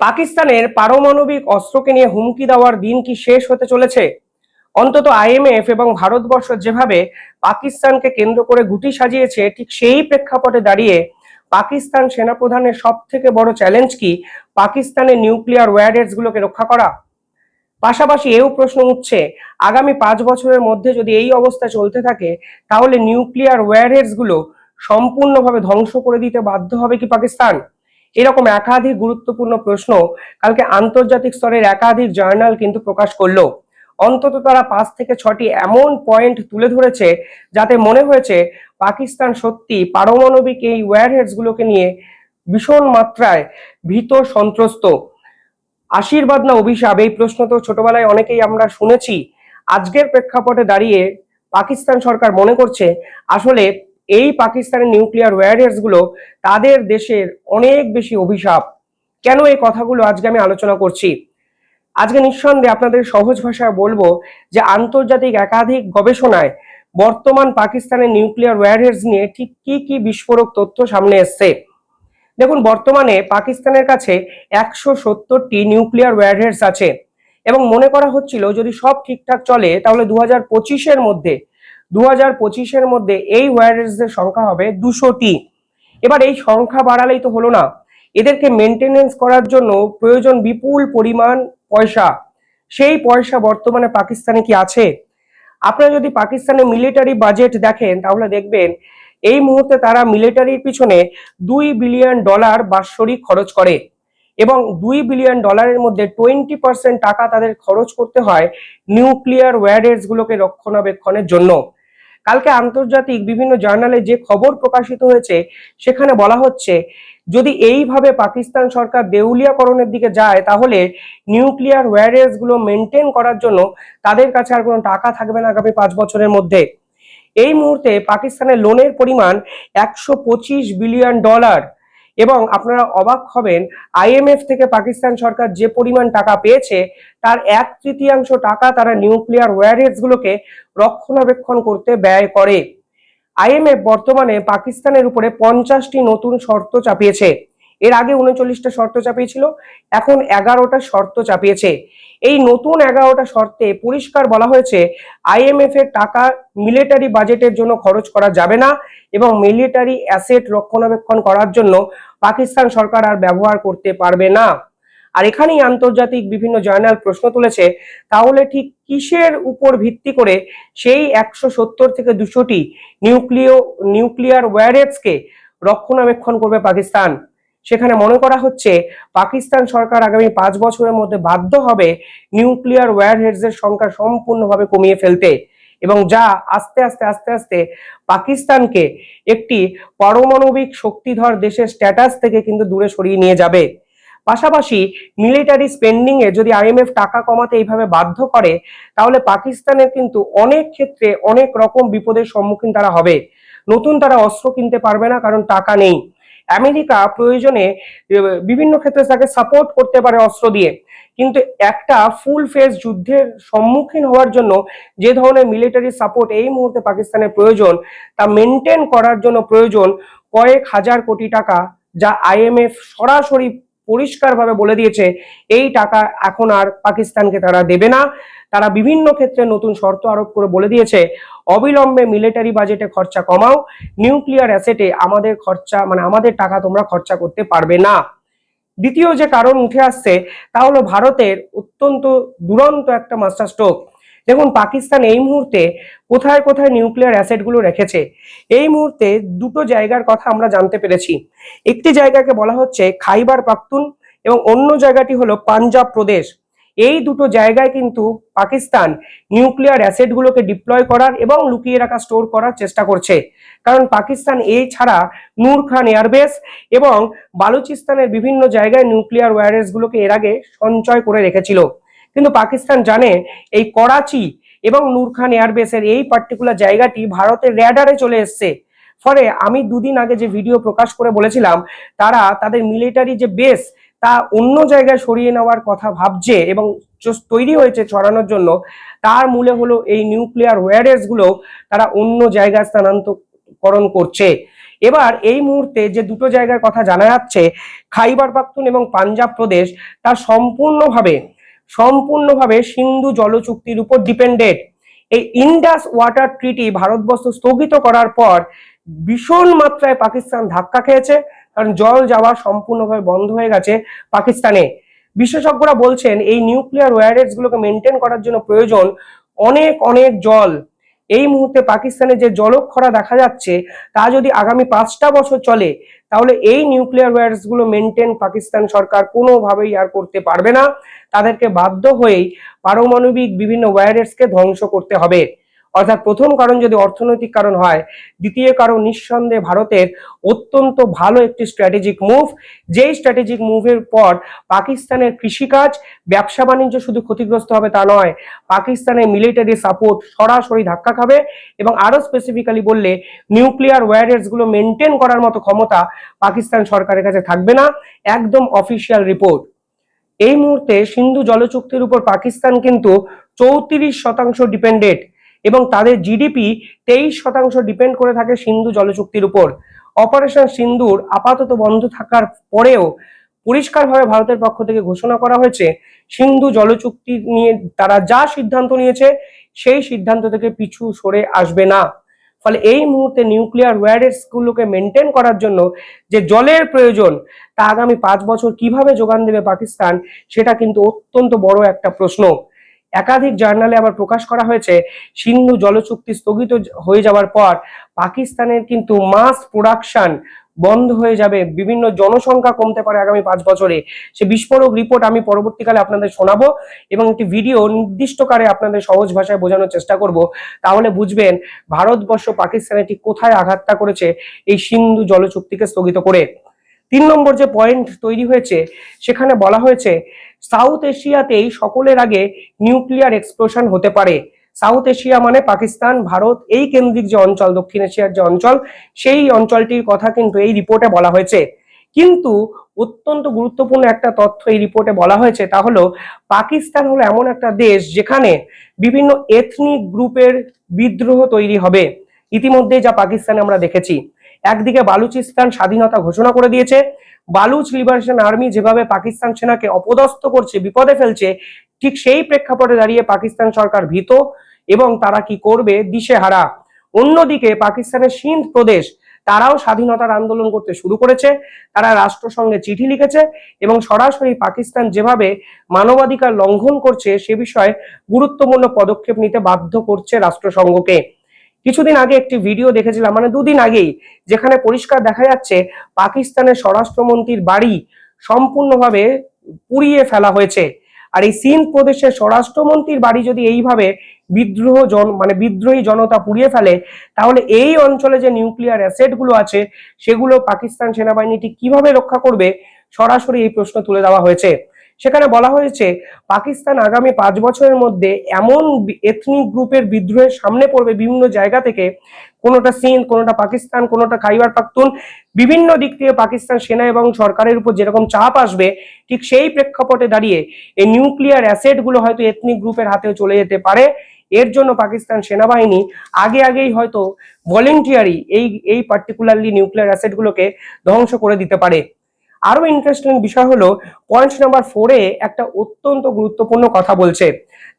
পাকিস্তানের পারমাণবিক অস্ত্রকে নিয়ে হুমকি দেওয়ার দিন কি শেষ হতে চলেছে? অন্তত আইএমএফ এবং ভারতবর্ষ যেভাবে পাকিস্তানকে কেন্দ্র করে গুটি সাজিয়েছে, ঠিক সেই প্রেক্ষাপটে দাঁড়িয়ে পাকিস্তান সেনাপ্রধানের সব থেকে বড় চ্যালেঞ্জ কি? পাকিস্তানের নিউক্লিয়ার ওয়ারহেডস গুলোকে রক্ষা করা? পাশাপাশি এও প্রশ্ন উঠছে, আগামী পাঁচ বছরের মধ্যে যদি এই অবস্থা চলতে থাকে, তাহলে নিউক্লিয়ার ওয়ারহেডসগুলো সম্পূর্ণভাবে ধ্বংস করে দিতে বাধ্য হবে কি পাকিস্তান? এরকম একাধিক গুরুত্বপূর্ণ প্রশ্ন কালকে আন্তর্জাতিক স্তরের একাধিক জার্নাল কিন্তু প্রকাশ করল। অন্তত তারা পাঁচ থেকে ছটি এমন পয়েন্ট তুলে ধরেছে যাতে মনে হয়েছে পাকিস্তান সত্যি পারমাণবিক এই ওয়ারহেডস গুলোকে নিয়ে ভীষণ মাত্রায় ভীত সন্ত্রস্ত। আশীর্বাদ না অভিশাপ? এই প্রশ্ন তো ছোটবেলায় অনেকেই আমরা শুনেছি। আজকের প্রেক্ষাপটে দাঁড়িয়ে পাকিস্তান সরকার মনে করছে আসলে এই পাকিস্তানের নিউক্লিয়ার ওয়ারহেডসগুলো তাদের দেশের অনেক বেশি অভিশাপ। কেন এই কথাগুলো আজকে আমি আলোচনা করছি? আজকে নিঃসন্দেহে আপনাদের সহজ ভাষায় বলব যে আন্তর্জাতিক একাধিক গবেষণায় বর্তমান পাকিস্তানের নিউক্লিয়ার ওয়ারহেডস নিয়ে ঠিক কি কি বিস্ফোরক তথ্য সামনে এসছে। দেখুন, বর্তমানে পাকিস্তানের কাছে একশো সত্তরটি নিউক্লিয়ার ওয়ারহেডস আছে এবং মনে করা হচ্ছিল যদি সব ঠিকঠাক চলে, তাহলে দু হাজার পঁচিশের মধ্যে দু হাজার পঁচিশের মধ্যে এই ওয়ারহেডস এর সংখ্যা হবে দুশোটি। এবার এই সংখ্যা বাড়ালেই তো হলো না। এদেরকে মেনটেনেন্স করার জন্য প্রয়োজন বিপুল পরিমাণ পয়সা। সেই পয়সা বর্তমানে পাকিস্তানে কি আছে? আপনারা যদি পাকিস্তানের মিলিটারি বাজেট দেখেন, তাহলে দেখবেন এই মুহূর্তে তারা মিলিটারির পিছনে দুই বিলিয়ন ডলার বাৎসরিক খরচ করে এবং দুই বিলিয়ন ডলারের মধ্যে টোয়েন্টি পার্সেন্ট টাকা তাদের খরচ করতে হয় নিউক্লিয়ার গুলোকে রক্ষণাবেক্ষণের জন্য। কালকে আন্তর্জাতিক বিভিন্ন জার্নালে যে খবর প্রকাশিত হয়েছে, সেখানে বলা হচ্ছে, যদি এইভাবে পাকিস্তান সরকার দেউলিয়াকরণের দিকে যায়, তাহলে নিউক্লিয়ার ওয়ারহেডসগুলো মেনটেন করার জন্য তাদের কাছে আর কোনো টাকা থাকবে না আগামী পাঁচ বছরের মধ্যে। এই মুহূর্তে পাকিস্তানের লোনের পরিমাণ একশো পঁচিশ বিলিয়ন ডলার। এবং আপনারা অবাক হবেন আইএমএফ থেকে পাকিস্তান সরকার যে পরিমাণ টাকা পেয়েছে, তার এক তৃতীয়াংশ টাকা তারা নিউক্লিয়ার ওয়ারহেডস গুলোকে রক্ষণাবেক্ষণ করতে ব্যয় করে। আইএমএফ বর্তমানে পাকিস্তানের উপরে পঞ্চাশটি নতুন শর্ত চাপিয়েছে। এর আগে উনচল্লিশটা শর্ত চাপিয়েছিল, এখন এগারোটা শর্ত চাপিয়েছে। এই নতুন এগারোটা শর্তে পরিষ্কার বলা হয়েছে আইএমএফ এর টাকা মিলিটারি বাজেটের জন্য খরচ করা যাবে না এবং মিলিটারি অ্যাসেট রক্ষণাবেক্ষণ করার জন্য পাকিস্তান সরকার আর ব্যবহার করতে পারবে না। আর এখানেই আন্তর্জাতিক বিভিন্ন জার্নাল প্রশ্ন তুলেছে, তাহলে ঠিক কিসের উপর ভিত্তি করে সেই একশো সত্তর থেকে দুশোটি নিউক্লিয়, নিউক্লিয়ার ওয়ারেটসকে রক্ষণাবেক্ষণ করবে পাকিস্তান? সেখানে মনে করা হচ্ছে, পাকিস্তান সরকার আগামী পাঁচ বছরের মধ্যে বাধ্য হবে নিউক্লিয়ার ওয়ারহেডস এর সংখ্যা সম্পূর্ণভাবে কমিয়ে ফেলতে। এবং যা আস্তে আস্তে আস্তে আস্তে পাকিস্তানকে একটি পারমাণবিক শক্তিধর দেশের স্ট্যাটাস থেকে কিন্তু দূরে সরিয়ে নিয়ে যাবে। পাশাপাশি মিলিটারি স্পেন্ডিং এ যদি আইএমএফ টাকা কমাতে এইভাবে বাধ্য করে, তাহলে পাকিস্তানের কিন্তু অনেক ক্ষেত্রে অনেক রকম বিপদের সম্মুখীন তারা হবে। নতুন তারা অস্ত্র কিনতে পারবে না কারণ টাকা নেই। আমেরিকা প্রয়োজনে বিভিন্ন ক্ষেত্রে তাকে সাপোর্ট করতে পারে অস্ত্র দিয়ে। কিন্তু একটা ফুল ফেজ যুদ্ধের সম্মুখীন হওয়ার জন্য যে ধরনের মিলিটারি সাপোর্ট এই মুহূর্তে পাকিস্তানের প্রয়োজন, তা মেনটেন করার জন্য প্রয়োজন কয়েক হাজার কোটি টাকা, যা আইএমএফ সরাসরি পরিষ্কারভাবে বলে দিয়েছে, এই টাকা এখন আর পাকিস্তানকে তারা দেবে না। তারা বিভিন্ন ক্ষেত্রে নতুন শর্ত আরোপ করে বলে দিয়েছে অবিলম্বে মিলিটারি বাজেটে খরচা কমাও নিউক্লিয়ার অ্যাসেটে আমাদের খরচা মানে আমাদের টাকা তোমরা খরচা করতে পারবে না। দ্বিতীয় যে কারণ উঠে আসছে, তা হলো ভারতের অত্যন্ত দুরন্ত একটা মাস্টার স্ট্রোক দেখুন, পাকিস্তান এই মুহূর্তে কোথায় কোথায় নিউক্লিয়ার অ্যাসেটগুলো রেখেছে, এই মুহূর্তে দুটো জায়গার কথা আমরা জানতে পেরেছি। একটি জায়গাকে বলা হচ্ছে খাইবার পাখতুন এবং অন্য জায়গাটি হলো পাঞ্জাব প্রদেশ। এই দুটো জায়গায় কিন্তু পাকিস্তান নিউক্লিয়ার অ্যাসেটগুলোকে ডিপ্লয় করার এবং লুকিয়ে রাখা, স্টোর করার চেষ্টা করছে। কারণ পাকিস্তান এই ছাড়া নূর খান এয়ারবেস এবং বালুচিস্তানের বিভিন্ন জায়গায় নিউক্লিয়ার ওয়ারেসগুলোকে এর আগে সঞ্চয় করে রেখেছিল। কিন্তু পাকিস্তান জানে এই করাচি এবং নূর খান এয়ারবেসের এই পার্টিকুলার জায়গাটি ভারতের র্যাডারে চলে এসছে। ফলে আমি দুদিন আগে যে ভিডিও প্রকাশ করে বলেছিলাম, তারা তাদের মিলিটারি যে বেস তা অন্য জায়গায় সরিয়ে নেওয়ার কথা ভাবছে এবং তৈরি হয়েছে ছড়ানোর জন্য, তার মূলে হলো এই নিউক্লিয়ার ওয়ারেসগুলো তারা অন্য জায়গায় স্থানান্তরকরণ করছে। এবার এই মুহূর্তে যে দুটো জায়গার কথা জানা যাচ্ছে, খাইবার পাখতুন এবং পাঞ্জাব প্রদেশ, তা সম্পূর্ণভাবে সম্পূর্ণভাবে সিন্ধু জল চুক্তির উপর ডিপেন্ডেড এই ইন্ডাস ওয়াটার ট্রিটি ভারতবর্ষ স্থগিত করার পর ভীষণ মাত্রায় পাকিস্তান ধাক্কা খেয়েছে। কারণ জল যাওয়া সম্পূর্ণভাবে বন্ধ হয়ে গেছে পাকিস্তানে। বিশেষজ্ঞরা বলছেন, এই নিউক্লিয়ার ওয়ারেটস গুলোকে মেনটেন করার জন্য প্রয়োজন অনেক অনেক জল। এই মুহূর্তে পাকিস্তানে যে জলক্ষরা দেখা যাচ্ছে, তা যদি আগামী পাঁচটা বছর চলে, তাহলে এই নিউক্লিয়ার ওয়ারেটসগুলো মেনটেন পাকিস্তান সরকার কোনোভাবেই আর করতে পারবে না। তাদেরকে বাধ্য হয়েই পারমাণবিক বিভিন্ন ওয়ারেটসকে ধ্বংস করতে হবে। অর্থাৎ প্রথম কারণ যদি অর্থনৈতিক কারণ হয়, দ্বিতীয় কারণ নিঃসন্দেহে ভারতের অত্যন্ত ভালো একটি স্ট্র্যাটেজিক মুভ যেই স্ট্র্যাটেজিক মুভের পর পাকিস্তানের কৃষিকাজ, ব্যবসা বাণিজ্য শুধু ক্ষতিগ্রস্ত হবে তা নয়, পাকিস্তানের মিলিটারি সাপোর্ট সরাসরি ধাক্কা খাবে এবং আরও স্পেসিফিক্যালি বললে নিউক্লিয়ার ওয়ারেটসগুলো মেনটেন করার মতো ক্ষমতা পাকিস্তান সরকারের কাছে থাকবে না। একদম অফিসিয়াল রিপোর্ট এই মুহূর্তে সিন্ধু জলচুক্তির উপর পাকিস্তান কিন্তু চৌত্রিশ শতাংশ ডিপেন্ডেড এবং তাদের জিডিপি তেইশ শতাংশ ডিপেন্ড করে থাকে সিন্ধু জলচুক্তির উপর। অপারেশন সিন্ধুর আপাতত বন্ধ থাকার পরেও পরিষ্কারভাবে ভারতের পক্ষ থেকে ঘোষণা করা হয়েছে, সিন্ধু জলচুক্তি নিয়ে তারা যা সিদ্ধান্ত নিয়েছে, সেই সিদ্ধান্ত থেকে পিছু সরে আসবে না। ফলে এই মুহূর্তে নিউক্লিয়ার ওয়ারেটস গুলোকে মেনটেন করার জন্য যে জলের প্রয়োজন, তা আগামী পাঁচ বছর কীভাবে যোগান দেবে পাকিস্তান, সেটা কিন্তু অত্যন্ত বড় একটা প্রশ্ন। একাধিক জার্নালে আবার প্রকাশ করা হয়েছে, সিন্ধু জল চুক্তি স্থগিত হয়ে যাওয়ার পর পাকিস্তানের কিন্তু মাস প্রোডাকশন বন্ধ হয়ে যাবে। বিভিন্ন জনসংখ্যা কমতে পারে আগামী পাঁচ বছরে। সে বিস্ফোরক রিপোর্ট আমি পরবর্তীকালে আপনাদের শোনাবো এবং একটি ভিডিও নির্দিষ্টকারে আপনাদের সহজ ভাষায় বোঝানোর চেষ্টা করব। তাহলে বুঝবেন ভারতবর্ষ পাকিস্তানে ঠিক কোথায় আঘাতটা করেছে এই সিন্ধু জলচুক্তিকে স্থগিত করে। তিন নম্বর যে পয়েন্ট তৈরি হয়েছে, সেখানে বলা হয়েছে সাউথ এশিয়াতেই সকলের আগে নিউক্লিয়ার এক্সপ্লোশন হতে পারে। সাউথ এশিয়া মানে পাকিস্তান, ভারত, এই কেন্দ্রিক যে অঞ্চল, দক্ষিণ এশিয়ার যে অঞ্চল, সেই অঞ্চলটির কথা কিন্তু এই রিপোর্টে বলা হয়েছে। কিন্তু অত্যন্ত গুরুত্বপূর্ণ একটা তথ্য এই রিপোর্টে বলা হয়েছে, তা হলো পাকিস্তান হলো এমন একটা দেশ যেখানে বিভিন্ন এথনিক গ্রুপের বিদ্রোহ তৈরি হবে। ইতিমধ্যে যা পাকিস্তানে আমরা দেখেছি। একদিকে বালুচিস্তান স্বাধীনতা ঘোষণা করে দিয়েছে বালুচ লিবারেশন আর্মি যেভাবে পাকিস্তান সেনাকে অপদস্থ করছে, বিপদে ফেলছে, ঠিক সেই প্রেক্ষাপটে দাঁড়িয়ে পাকিস্তান সরকার ভীত এবং তারা কি করবে? দিশেহারা। অন্যদিকে পাকিস্তানের সিন্ধ প্রদেশ, তারাও স্বাধীনতার আন্দোলন করতে শুরু করেছে, তারা রাষ্ট্রসংঘে চিঠি লিখেছে এবং সরাসরি পাকিস্তান যেভাবে মানবাধিকার লঙ্ঘন করছে, সে বিষয়ে গুরুত্বপূর্ণ পদক্ষেপ নিতে বাধ্য করছে রাষ্ট্রসংঘকে। কিছুদিন আগে একটি ভিডিও দেখেছিলাম মানে দুদিন আগেই, যেখানে পরিষ্কার দেখা যাচ্ছে পাকিস্তানের স্বরাষ্ট্রমন্ত্রীর বাড়ি সম্পূর্ণভাবে পুড়িয়ে ফেলা হয়েছে। আর এই সিন্ধ প্রদেশের স্বরাষ্ট্রমন্ত্রীর বাড়ি যদি এইভাবে বিদ্রোহ জন মানে বিদ্রোহী জনতা পুড়িয়ে ফেলে, তাহলে এই অঞ্চলে যে নিউক্লিয়ার অ্যাসেটগুলো আছে, সেগুলো পাকিস্তান সেনাবাহিনীটি কীভাবে রক্ষা করবে? সরাসরি এই প্রশ্ন তুলে দেওয়া হয়েছে। সেখানে বলা হয়েছে, পাকিস্তান আগামী পাঁচ বছরের মধ্যে এমন এথনিক গ্রুপের বিদ্রোহের সামনে পড়বে বিভিন্ন জায়গা থেকে। কোনোটা সিন্ধ, কোনোটা পাকিস্তান, কোনোটা খাইবার পাখতুন। বিভিন্ন দিক থেকে পাকিস্তান সেনা এবং সরকারের উপর যেরকম চাপ আসবে, ঠিক সেই প্রেক্ষাপটে দাঁড়িয়ে এই নিউক্লিয়ার অ্যাসেটগুলো হয়তো এথনিক গ্রুপের হাতেও চলে যেতে পারে। এর জন্য পাকিস্তান সেনাবাহিনী আগে আগেই হয়তো ভলেন্টিয়ারি এই এই পার্টিকুলারলি নিউক্লিয়ার অ্যাসেট গুলোকে ধ্বংস করে দিতে পারে। আরও ইন্টারেস্টিং বিষয় হলো পয়েন্ট নাম্বার ফোরে একটা অত্যন্ত গুরুত্বপূর্ণ কথা বলছে।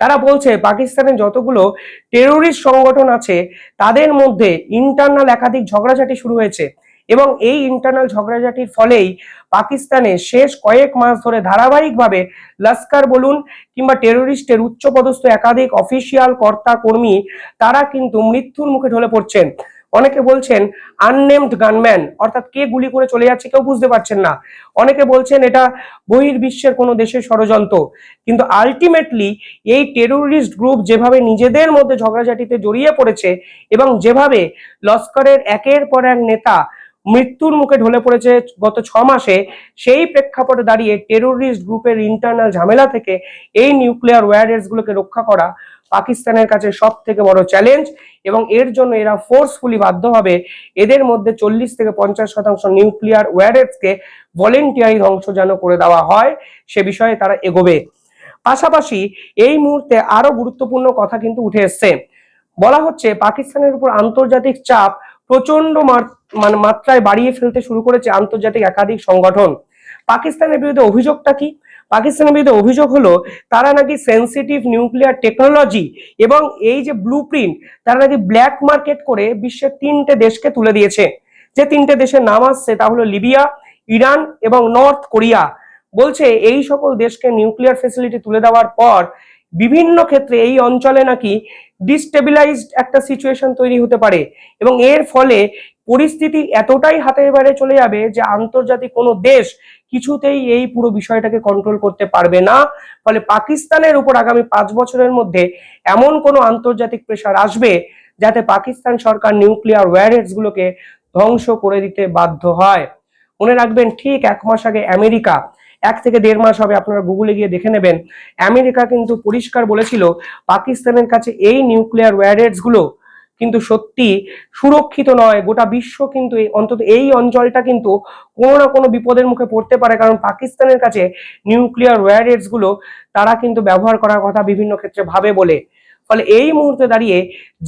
তারা বলছে, পাকিস্তানের যতগুলো টেরোরিস্ট সংগঠন আছে, তাদের মধ্যে ইন্টারনাল একাধিক ঝগড়াঝাটি শুরু হয়েছে এবং এই ইন্টারনাল ঝগড়াঝাটির ফলেই পাকিস্তানে শেষ কয়েক মাস ধরে ধারাবাহিকভাবে লস্কর বলুন কিংবা টেরোরিস্টের উচ্চপদস্থ একাধিক অফিসিয়াল কর্তা কর্মী তারা কিন্তু মৃত্যুর মুখে ঢলে পড়ছেন। অনেকে বলছেন আননেমড গানম্যান অর্থাৎ কে গুলি করে চলে যাচ্ছে কেউ বুঝতে পারছেন না। অনেকে বলছেন এটা বহির্বিশ্বের কোনো দেশের ষড়যন্ত্র। কিন্তু আলটিমেটলি এই টেরোরিস্ট গ্রুপ যেভাবে নিজেদের মধ্যে ঝগড়াঝাটিতে জড়িয়ে পড়েছে এবং যেভাবে লস্করের একের পর এক নেতা মৃত্যুর মুখে ঢলে পড়েছে গত ছ মাসে, সেই প্রেক্ষাপটে দাঁড়িয়ে টেরোরিস্ট গ্রুপের ইন্টারনাল ঝামেলা থেকে এই নিউক্লিয়ার ওয়ারেস গুলোকে রক্ষা করা পাকিস্তানের কাছে সব থেকে বড় চ্যালেঞ্জ এবং এর জন্য এরা ফোর্সফুলি বাধ্য হবে এদের মধ্যে চল্লিশ থেকে পঞ্চাশ শতাংশ নিউক্লিয়ার ওয়ারেসকে ভলেন্টিয়ারি ধ্বংস যেন করে দেওয়া হয়, সে বিষয়ে তারা এগোবে। পাশাপাশি এই মুহূর্তে আরও গুরুত্বপূর্ণ কথা কিন্তু উঠে এসছে। বলা হচ্ছে, পাকিস্তানের উপর আন্তর্জাতিক চাপ প্রচণ্ড মানে মাত্রায় বাড়িয়ে ফেলতে শুরু করেছে আন্তর্জাতিক একাধিক সংগঠন। পাকিস্তানের বিরুদ্ধে অভিযোগটা কি? পাকিস্তানের বিরুদ্ধে অভিযোগ হলো, তারা নাকি সেন্সিটিভ নিউক্লিয়ার টেকনোলজি এবং এই যে ব্লু তারা নাকি ব্ল্যাক মার্কেট করে বিশ্বের তিনটে দেশকে তুলে দিয়েছে। যে তিনটে দেশের নাম আসছে, তা হলো লিবিয়া, ইরান এবং নর্থ কোরিয়া বলছে, এই সকল দেশকে নিউক্লিয়ার ফেসিলিটি তুলে দেওয়ার পর বিভিন্ন ক্ষেত্রে এই অঞ্চলে নাকি ডিস্টেবিলাইজড একটা সিচুয়েশন তৈরি হতে পারে। এবং এর ফলে পরিস্থিতি এতটাই হাতের বাইরে চলে যাবে যে আন্তর্জাতিক কোনো দেশ কিছুতেই এই পুরো বিষয়টাকে কন্ট্রোল করতে পারবে না। ফলে পাকিস্তানের উপর আগামী পাঁচ বছরের মধ্যে এমন কোনো আন্তর্জাতিক প্রেশার আসবে যাতে পাকিস্তান সরকার নিউক্লিয়ার ওয়ারেটস গুলোকে ধ্বংস করে দিতে বাধ্য হয়। মনে রাখবেন, ঠিক এক মাস আগে আমেরিকা এক থেকে দেড় মাস হবে, আপনারা গুগলে গিয়ে দেখে নেবেন। আমেরিকা কিন্তু পরিষ্কার বলেছিল, পাকিস্তানের কাছে এই নিউক্লিয়ার ওয়ারেটসগুলো কিন্তু সত্যি সুরক্ষিত নয়। গোটা বিশ্ব কিন্তু অন্তত এই অঞ্চলটা কিন্তু কোনো না কোনো বিপদের মুখে পড়তে পারে, কারণ পাকিস্তানের কাছে নিউক্লিয়ার ওয়ারেটসগুলো তারা কিন্তু ব্যবহার করার কথা বিভিন্ন ক্ষেত্রে ভাবে বলে। ফলে এই মুহূর্তে দাঁড়িয়ে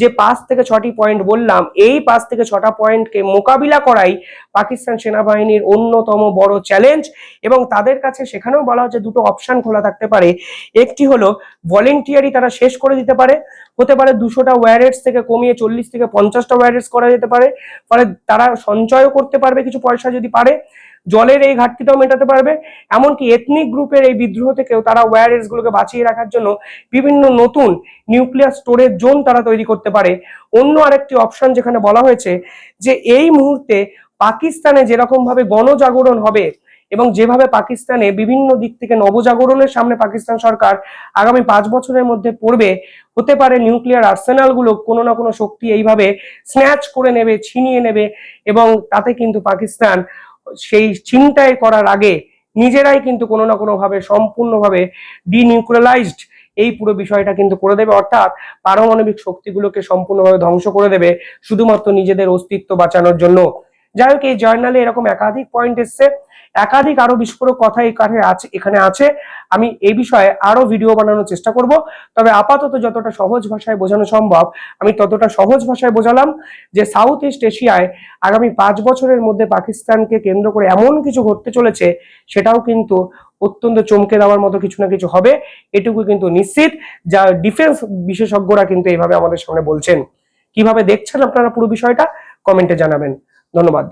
যে পাঁচ থেকে ছটি পয়েন্ট বললাম, এই পাঁচ থেকে ছটা পয়েন্টকে মোকাবিলা করাই পাকিস্তান সেনাবাহিনীর অন্যতম বড় চ্যালেঞ্জ এবং তাদের কাছে সেখানেও বলা হচ্ছে দুটো অপশন খোলা থাকতে পারে। একটি হলো ভলেন্টিয়ারি তারা শেষ করে দিতে পারে, হতে পারে দুশোটা ওয়ারেটস থেকে কমিয়ে চল্লিশ থেকে পঞ্চাশটা ওয়ারেটস করা যেতে পারে, ফলে তারা সঞ্চয়ও করতে পারবে কিছু পয়সা যদি পারে। জলের এই ঘাটতিটাও মেটাতে পারবে। এমনকি এথনিক গ্রুপের এই বিদ্রোহ থেকেও তারা ওয়ারেটস গুলোকে বাঁচিয়ে রাখার জন্য বিভিন্ন নতুন নিউক্লিয়ার স্টোরেজ জোন তারা তৈরি করতে পারে। অন্য আরেকটি অপশন যেখানে বলা হয়েছে যে এই মুহূর্তে পাকিস্তানে যেরকম ভাবে গণজাগরণ হবে এবং যেভাবে পাকিস্তানে বিভিন্ন দিক থেকে নবজাগরণের সামনে পাকিস্তান সরকার আগামী পাঁচ বছরের মধ্যে পড়বে, হতে পারে নিউক্লিয়ার আর্সেনালগুলো কোনো না কোনো শক্তি এইভাবে স্ন্যাচ করে নেবে, ছিনিয়ে নেবে এবং তাতে কিন্তু পাকিস্তান সেই চিন্তায় করার আগে নিজেরাই কিন্তু কোনো না কোনোভাবে সম্পূর্ণভাবে ডিনিউক্লিয়ালাইজড এই পুরো বিষয়টা কিন্তু করে দেবে। অর্থাৎ পারমাণবিক শক্তিগুলোকে সম্পূর্ণভাবে ধ্বংস করে দেবে শুধুমাত্র নিজেদের অস্তিত্ব বাঁচানোর জন্য। যাই হোক, এই জার্নালে এরকম একাধিক পয়েন্ট এসছে। একাধিক আরও বিস্ফোরক কথা কাঠে আছে, এখানে আছে। আমি এই বিষয়ে আরও ভিডিও বানানোর চেষ্টা করব। তবে আপাতত যতটা সহজ ভাষায় বোঝানো সম্ভব, আমি ততটা সহজ ভাষায় বোঝালাম যে সাউথ ইস্ট এশিয়ায় আগামী পাঁচ বছরের মধ্যে পাকিস্তানকে কেন্দ্র করে এমন কিছু ঘটতে চলেছে, সেটাও কিন্তু অত্যন্ত চমকে দেওয়ার মতো কিছু না কিছু হবে, এটুকু কিন্তু নিশ্চিত, যা ডিফেন্স বিশেষজ্ঞরা কিন্তু এইভাবে আমাদের সামনে বলছেন। কীভাবে দেখছেন আপনারা পুরো বিষয়টা? কমেন্টে জানাবেন। ধন্যবাদ।